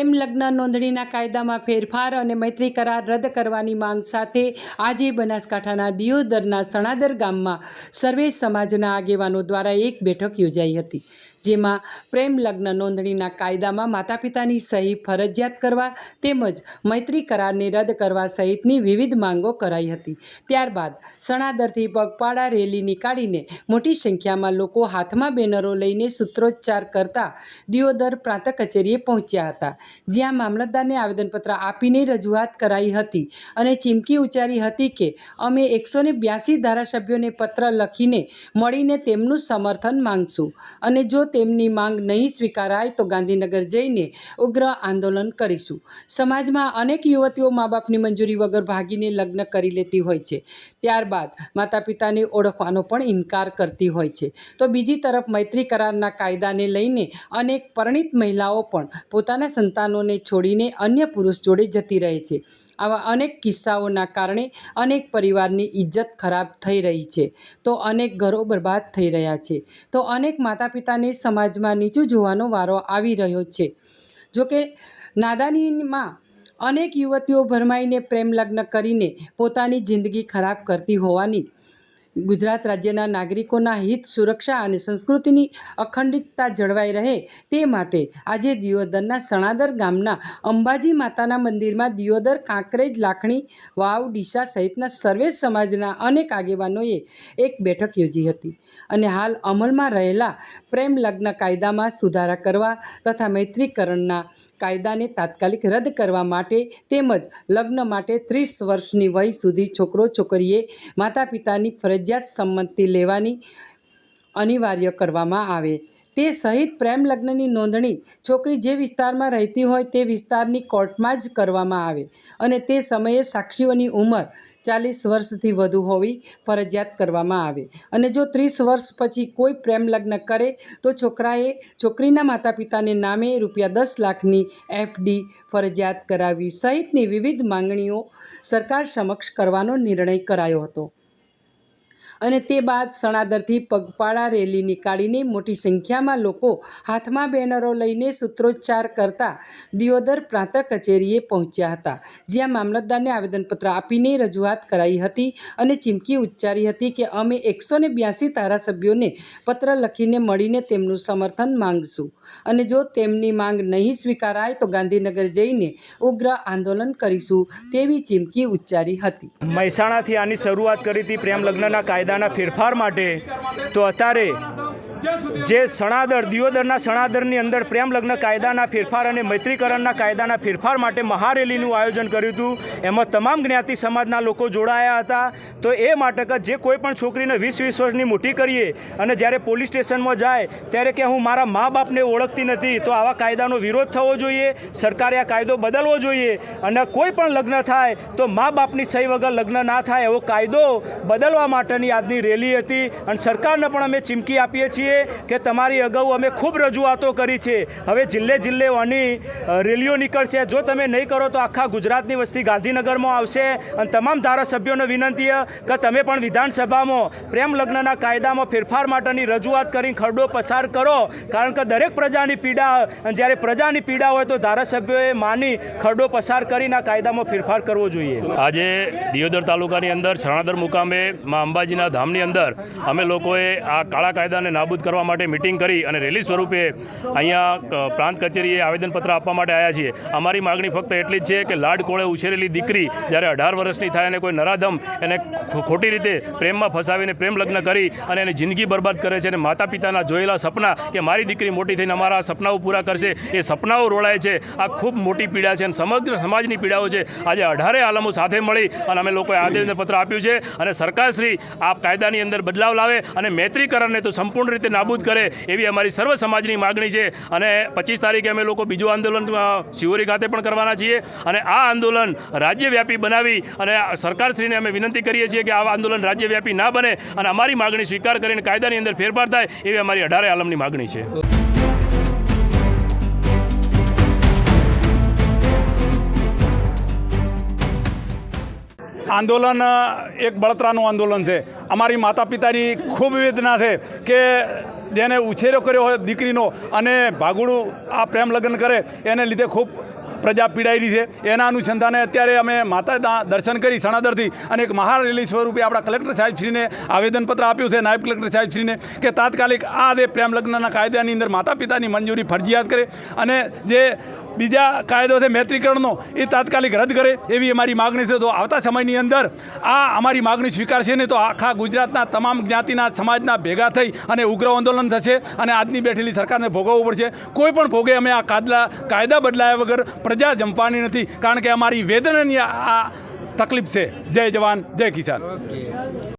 પ્રેમ લગ્ન નોંધણીના કાયદામાં ફેરફાર અને મૈત્રી કરાર રદ કરવાની માંગ સાથે આજે બનાસકાંઠાના દિયોદરના સણાદર ગામમાં સર્વે સમાજના આગેવાનો દ્વારા એક બેઠક યોજાઈ હતી. જેમાં પ્રેમ લગ્ન નોંધણીના કાયદામાં માતા પિતાની સહી ફરજિયાત કરવા તેમજ મૈત્રી કરારને રદ કરવા સહિતની વિવિધ માંગો કરાઈ હતી. ત્યારબાદ સણાદરથી પગપાળા રેલી નીકાળીને મોટી સંખ્યામાં લોકો હાથમાં બેનરો લઈને સૂત્રોચ્ચાર કરતા દિયોદર પ્રાંત કચેરીએ પહોંચ્યા હતા, જ્યાં મામલતદારને આવેદનપત્ર આપીને રજૂઆત કરાઈ હતી અને ચીમકી ઉચ્ચારી હતી કે, અમે એકસો બ્યાસી ધારાસભ્યોને પત્ર લખીને મળીને તેમનું સમર્થન માંગશું અને જો તેમની માંગ નહીં સ્વીકારાય તો ગાંધીનગર જઈને ઉગ્ર આંદોલન કરીશું. સમાજમાં અનેક યુવતીઓ મા બાપની મંજૂરી વગર ભાગીને લગ્ન કરી લેતી હોય છે. ત્યારબાદ માતા પિતાને ઓળખવાનો પણ ઇનકાર કરતી હોય છે. તો બીજી તરફ મૈત્રી કરારના કાયદાને લઈને અનેક પરણિત મહિલાઓ પણ પોતાના સંતાનોને છોડીને અન્ય પુરુષ જોડે જતી રહે છે. આવા અનેક કિસ્સાઓના કારણે અનેક પરિવારની ઇજ્જત ખરાબ થઈ રહી છે. તો અનેક ઘરો બરબાદ થઈ રહ્યા છે. તો અનેક માતા પિતાને સમાજમાં નીચું જોવાનો વારો આવી રહ્યો છે. જોકે નાદાનીમાં અનેક યુવતીઓ ભરમાઈને પ્રેમ લગ્ન કરીને પોતાની જિંદગી ખરાબ કરતી હોવાની ગુજરાત રાજ્યના નાગરિકોના હિત, સુરક્ષા અને સંસ્કૃતિની અખંડિતતા જળવાઈ રહે તે માટે આજે દિયોદરના સણાદર ગામના અંબાજી માતાના મંદિરમાં દિયોદર કાંકરેજ લાખણી વાવ ડીસા સહિતના સર્વે સમાજના અનેક આગેવાનોએ એક બેઠક યોજી હતી અને હાલ અમલમાં રહેલા પ્રેમ લગ્ન કાયદામાં સુધારા કરવા તથા મૈત્રીકરણના કાયદાને તાત્કાલિક રદ કરવા માટે તેમજ લગ્ન માટે ત્રીસ વર્ષની વય સુધી છોકરો છોકરીએ માતા પિતાની ફરજિયાત સંમતિ લેવાની અનિવાર્ય કરવામાં આવે. તે સહિત પ્રેમ લગ્નની નોંધણી છોકરી જે વિસ્તારમાં રહેતી હોય તે વિસ્તારની કોર્ટમાં જ કરવામાં આવે અને તે સમયે સાક્ષીઓની ઉંમર ચાલીસ વર્ષથી વધુ હોવી ફરજિયાત કરવામાં આવે. અને જો ત્રીસ વર્ષ પછી કોઈ પ્રેમ લગ્ન કરે, તો છોકરાએ છોકરીના માતા પિતાને નામે રૂપિયા દસ લાખની એફડી ફરજિયાત કરાવી સહિતની વિવિધ માંગણીઓ સરકાર સમક્ષ કરવાનો નિર્ણય કરાયો હતો. અને તે બાદ સણાદરથી પગપાળા રેલી નીકાળીને મોટી સંખ્યામાં લોકો હાથમાં બેનરો લઈને સૂત્રોચ્ચાર કરતા દિયોદર પ્રાંત કચેરીએ પહોંચ્યા હતા, જ્યાં મામલતદારને આવેદનપત્ર આપીને રજૂઆત કરાઈ હતી અને ચીમકી ઉચ્ચારી હતી કે અમે એકસો ને બ્યાસી ધારાસભ્યોને પત્ર લખીને મળીને તેમનું સમર્થન માંગશું અને જો તેમની માંગ નહીં સ્વીકારાય તો ગાંધીનગર જઈને ઉગ્ર આંદોલન કરીશું તેવી ચીમકી ઉચ્ચારી હતી. મહેસાણાથી આની શરૂઆત કરી હતી પ્રેમ લગ્નના કાયદાના ફેરફાર માટે તો અત્યારે જે સણાદર, દિયોદરના સણાદરની અંદર પ્રેમ લગ્ન કાયદાના ફેરફાર અને મૈત્રીકરણના કાયદાના ફેરફાર માટે મહારેલીનું આયોજન કર્યું હતું. એમાં તમામ જ્ઞાતિ સમાજના લોકો જોડાયા હતા. તો એ માટે જે કોઈ પણ છોકરીને વીસ વીસ વર્ષની મોટી કરીએ અને જ્યારે પોલીસ સ્ટેશનમાં જાય, ત્યારે કે હું મારા મા બાપને ઓળખતી નથી, તો આવા કાયદાનો વિરોધ થવો જોઈએ. સરકારે આ કાયદો બદલવો જોઈએ. અને કોઈ પણ લગ્ન થાય, તો મા બાપની સહી વગર લગ્ન ના થાય એવો કાયદો બદલવા માટેની આજની રેલી હતી. અને સરકારને પણ અમે ચીમકી આપીએ છીએ. કે તમારી અગાઉ અમે ખૂબ રજૂઆતો કરી છે. હવે જિલ્લે જિલ્લે આની રેલીઓ નીકળશે. જો તમે નહીં કરો તો આખા ગુજરાતની વસ્તી ગાંધીનગરમાં આવશે. અને તમામ ધારાસભ્યોને વિનંતી કે તમે પણ વિધાનસભામાં, પ્રેમ લગ્નના કાયદામાં ફેરફાર માટેની રજૂઆત કરીને ખરડો પસાર કરો. કારણ કે દરેક પ્રજાની પીડા, અને જ્યારે પ્રજાની પીડા હોય તો ધારાસભ્યોએ માની ખરડો પસાર કરીને કાયદામાં ફેરફાર કરવો જોઈએ. આજે દિયોદર તાલુકાની અંદર છણાદર મુકામે મા અંબાજીના ધામની અંદર અમે લોકોએ આ કાળા કાયદાને નાબૂદ કરવા માટે મિટિંગ કરી અને રેલી સ્વરૂપે અહીંયા પ્રાંત કચેરીએ આવેદનપત્ર આપવા માટે આવ્યા છીએ. અમારી માગણી ફક્ત એટલી જ છે કે લાડ કોળે ઉછેરેલી દીકરી જ્યારે અઢાર વર્ષની થાય અને કોઈ નરાધમ એને ખોટી રીતે પ્રેમમાં ફસાવીને પ્રેમ લગ્ન કરી અને એની જિંદગી બરબાદ કરે છે અને માતા પિતાના જોયેલા સપના કે મારી દીકરી મોટી થઈને અમારા સપનાઓ પૂરા કરશે, એ સપનાઓ રોળાય છે. આ ખૂબ મોટી પીડા છે અને સમગ્ર સમાજની પીડાઓ છે. આજે અઢારે આલમો સાથે મળી અને અમે લોકોએ આવેદનપત્ર આપ્યું છે અને સરકારશ્રી આ કાયદાની અંદર બદલાવ લાવે અને મૈત્રીકરણને તો સંપૂર્ણ રીતે નાબૂદ કરે એવી અમારી સર્વ સમાજની માગણી છે. અને પચીસ તારીખે અમે લોકો બીજું આંદોલન અ, શિવોરી ખાતે પણ કરવાના છીએ. અને આ આંદોલન રાજ્યવ્યાપી બનાવી અને સરકારશ્રીને અમે વિનંતી કરીએ છીએ કે આ આંદોલન રાજ્યવ્યાપી ના બને અને અમારી માગણી સ્વીકાર કરીને કાયદાની અંદર ફેરફાર થાય એવી અમારી અઢારે આલમની માગણી છે. આંદોલન એક બળતરાનું આંદોલન છે. અમારી માતા પિતાની ખૂબ વેદના છે કે જેને ઉછેરો કર્યો હોય દીકરીનો અને ભાગુડું આ પ્રેમ લગ્ન કરે, એને લીધે ખૂબ પ્રજા પીડાયેલી છે. એના અનુસંધાને અત્યારે અમે માતા દર્શન કરી સણાદરથી અને એક મહારેલી સ્વરૂપે આપણા કલેક્ટર સાહેબશ્રીને આવેદનપત્ર આપ્યું છે, નાયબ કલેક્ટર સાહેબશ્રીને કે તાત્કાલિક આ જે પ્રેમ લગ્નના કાયદાની અંદર માતા પિતાની મંજૂરી ફરજિયાત કરે અને જે બીજા કાયદો છે, મૈત્રીકરણનો, એ તાત્કાલિક રદ કરે એવી અમારી માગણી છે. તો આવતા સમયની અંદર આ અમારી માગણી સ્વીકારશે ને તો આખા ગુજરાતના તમામ જ્ઞાતિના સમાજના ભેગા થઈ અને ઉગ્ર આંદોલન થશે અને આજની બેઠેલી સરકારને ભોગવવું પડશે. કોઈ પણ ભોગે અમે આ કાયદા કાયદા બદલાયા વગર પ્રજા જંપવાની નથી. કારણ કે અમારી વેદનાની આ તકલીફ છે. જય જવાન, જય કિસાન.